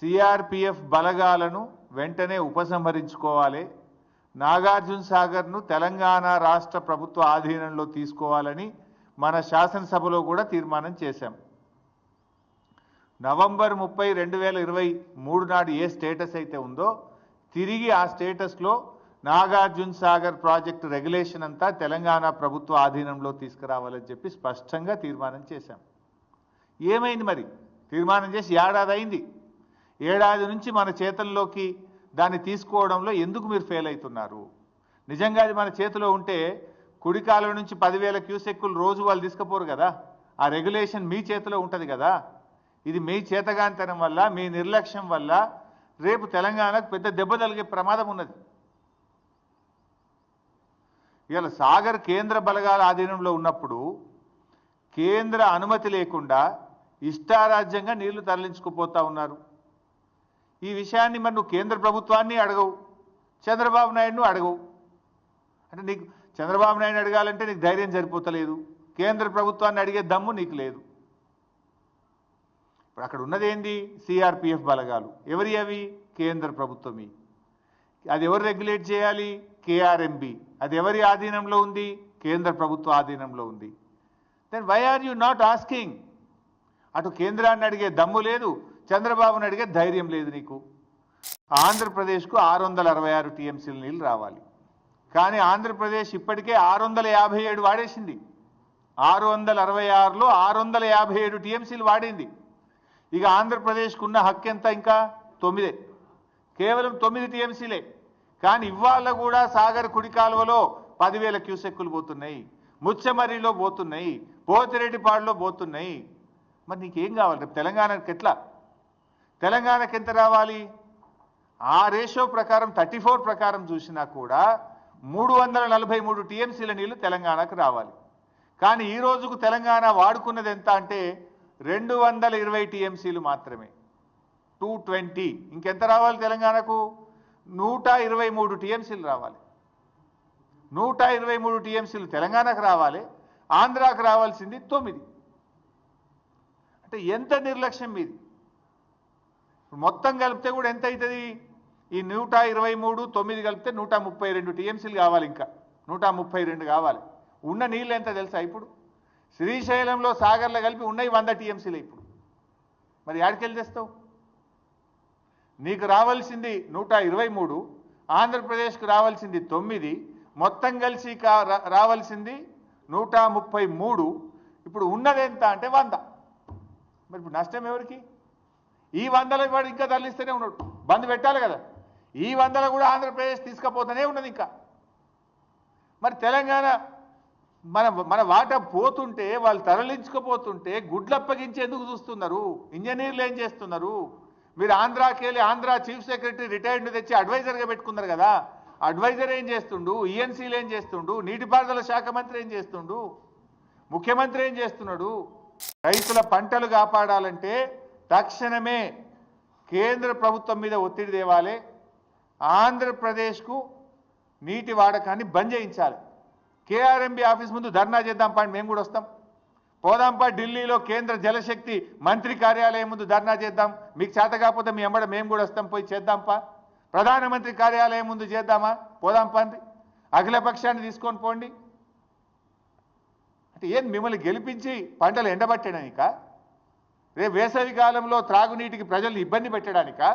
CRPF బలగాలను వెంటనే ఉపసంహరించుకోవాలి. నాగార్జున సాగర్ను తెలంగాణ రాష్ట్ర ప్రభుత్వ ఆధీనంలో తీసుకోవాలని మన శాసనసభలో కూడా తీర్మానం చేశాం. నవంబర్ ముప్పై రెండు వేల ఇరవై మూడు నాడు ఏ స్టేటస్ అయితే ఉందో తిరిగి ఆ స్టేటస్లో నాగార్జున సాగర్ ప్రాజెక్టు రెగ్యులేషన్ అంతా తెలంగాణ ప్రభుత్వ ఆధీనంలో తీసుకురావాలని చెప్పి స్పష్టంగా తీర్మానం చేశాం. ఏమైంది మరి? తీర్మానం చేసి ఏడాది అయింది. ఏడాది నుంచి మన చేతుల్లోకి దాన్ని తీసుకోవడంలో ఎందుకు మీరు ఫెయిల్ అవుతున్నారు? నిజంగా అది మన చేతిలో ఉంటే కుడికాలం నుంచి పదివేల క్యూసెక్కులు రోజు వాళ్ళు తీసుకుపోరు కదా. ఆ రెగ్యులేషన్ మీ చేతిలో ఉంటుంది కదా. ఇది మీ చేతగాంతనం వల్ల మీ నిర్లక్ష్యం వల్ల రేపు తెలంగాణకు పెద్ద దెబ్బ తలిగే ప్రమాదం ఉన్నది. ఇవాళ సాగర్ కేంద్ర బలగాల ఆధీనంలో ఉన్నప్పుడు కేంద్ర అనుమతి లేకుండా ఇష్టారాజ్యంగా నీళ్ళు తరలించుకుపోతా ఉన్నారు. ఈ విషయాన్ని మరి నువ్వు కేంద్ర ప్రభుత్వాన్ని అడగవు. చంద్రబాబు నాయుడును అడగవు. అంటే నీకు చంద్రబాబు నాయుడు అడగాలంటే నీకు ధైర్యం సరిపోతలేదు. కేంద్ర ప్రభుత్వాన్ని అడిగే దమ్ము నీకు లేదు. ఇప్పుడు అక్కడ ఉన్నది ఏంది? సిఆర్పిఎఫ్ బలగాలు. ఎవరి అవి? కేంద్ర ప్రభుత్వమే. అది ఎవరు రెగ్యులేట్ చేయాలి? కేఆర్ఎంబి. అది ఎవరి ఆధీనంలో ఉంది? కేంద్ర ప్రభుత్వ ఆధీనంలో ఉంది. Then why are you not asking అటు కేంద్రాన్ని అడిగే దమ్ము లేదు. చంద్రబాబుని అడిగే ధైర్యం లేదు నీకు. ఆంధ్రప్రదేశ్కు ఆరు వందల అరవై ఆరు టీఎంసీల నీళ్ళు రావాలి. కానీ ఆంధ్రప్రదేశ్ ఇప్పటికే ఆరు వందల యాభై ఏడు వాడేసింది. ఆరు వందల అరవై ఆరులో ఆరు వందల యాభై ఏడు టీఎంసీలు వాడింది. ఇక ఆంధ్రప్రదేశ్కు ఉన్న హక్కు ఎంత ఇంకా? తొమ్మిదే. కేవలం తొమ్మిది టీఎంసీలే. కానీ ఇవాళ కూడా సాగర్ కుడి కాలువలో పదివేల క్యూసెక్కులు పోతున్నాయి. ముచ్చమర్రిలో పోతున్నాయి. పోతిరెడ్డిపాడులో పోతున్నాయి. మరి నీకేం కావాలి? రేపు తెలంగాణకి ఎట్లా? తెలంగాణకి ఎంత రావాలి? ఆ రేషియో ప్రకారం థర్టీ ఫోర్ ప్రకారం చూసినా కూడా మూడు వందల నలభై మూడు టీఎంసీల నీళ్ళు తెలంగాణకు రావాలి. కానీ ఈ రోజుకు తెలంగాణ వాడుకున్నది ఎంత అంటే రెండు వందల ఇరవై టీఎంసీలు మాత్రమే. Two twenty. ఇంకెంత రావాలి తెలంగాణకు? నూట ఇరవై మూడు టీఎంసీలు రావాలి. నూట ఇరవై మూడు టీఎంసీలు తెలంగాణకు రావాలి. ఆంధ్రాకు రావాల్సింది తొమ్మిది. అంటే ఎంత నిర్లక్ష్యం మీది? మొత్తం కలిపితే కూడా ఎంత అవుతుంది? ఈ నూట ఇరవై మూడు తొమ్మిది కలిపితే నూట ముప్పై రెండు టీఎంసీలు కావాలి ఇంకా. నూట ముప్పై రెండు కావాలి. ఉన్న నీళ్ళు ఎంత తెలుసా ఇప్పుడు? శ్రీశైలంలో సాగర్లో కలిపి ఉన్నాయి వంద టీఎంసీలు ఇప్పుడు. మరి యాడికెళ్ళి తెస్తావు? నీకు రావాల్సింది నూట ఇరవై మూడు ఆంధ్రప్రదేశ్కు రావాల్సింది తొమ్మిది మొత్తం కలిసి కా రా- రావాల్సింది నూట ముప్పై మూడు. ఇప్పుడు ఉన్నది ఎంత అంటే వంద. మరి ఇప్పుడు నష్టం ఎవరికి? ఈ వందల వాడు ఇంకా తరలిస్తూనే ఉన్నాడు. బంద్ పెట్టాలి కదా. ఈ వందల కూడా ఆంధ్రప్రదేశ్ తీసుకుపోతూనే ఉన్నది ఇంకా. మరి తెలంగాణ మన మన వాట పోతుంటే వాళ్ళు తరలించుకుపోతుంటే గుడ్లు చూస్తున్నారు. ఇంజనీర్లు ఏం చేస్తున్నారు? మీరు ఆంధ్రాకి వెళ్ళి ఆంధ్ర చీఫ్ సెక్రటరీ రిటైర్డ్ తెచ్చి అడ్వైజర్గా పెట్టుకున్నారు కదా. అడ్వైజర్ ఏం చేస్తుండు? ఈఎన్సీలు ఏం చేస్తుండు? నీటిపారుదల శాఖ మంత్రి ఏం చేస్తుండు? ముఖ్యమంత్రి ఏం చేస్తున్నాడు? రైతుల పంటలు కాపాడాలంటే తక్షణమే కేంద్ర ప్రభుత్వం మీద ఒత్తిడి తేవాలి. ఆంధ్రప్రదేశ్కు నీటి వాడకాన్ని బంద్ చేయించాలి. కేఆర్ఎంబి ఆఫీస్ ముందు ధర్నా చేద్దాం పాండి మేము కూడా వస్తాం. పోదాంపా ఢిల్లీలో కేంద్ర జలశక్తి మంత్రి కార్యాలయం ముందు ధర్నా చేద్దాం. మీకు చేత కాకపోతే మీ ఎంబడ మేము కూడా వస్తాం పోయి చేద్దాంపా ప్రధానమంత్రి కార్యాలయం ముందు చేద్దామా? పోదాంపా అండి అఖిలపక్షాన్ని తీసుకొని పోండి. అంటే ఏం మిమ్మల్ని గెలిపించి పంటలు ఎండబట్టడానిక రేపు వేసవి కాలంలో త్రాగునీటికి ప్రజలు ఇబ్బంది పెట్టడానికా?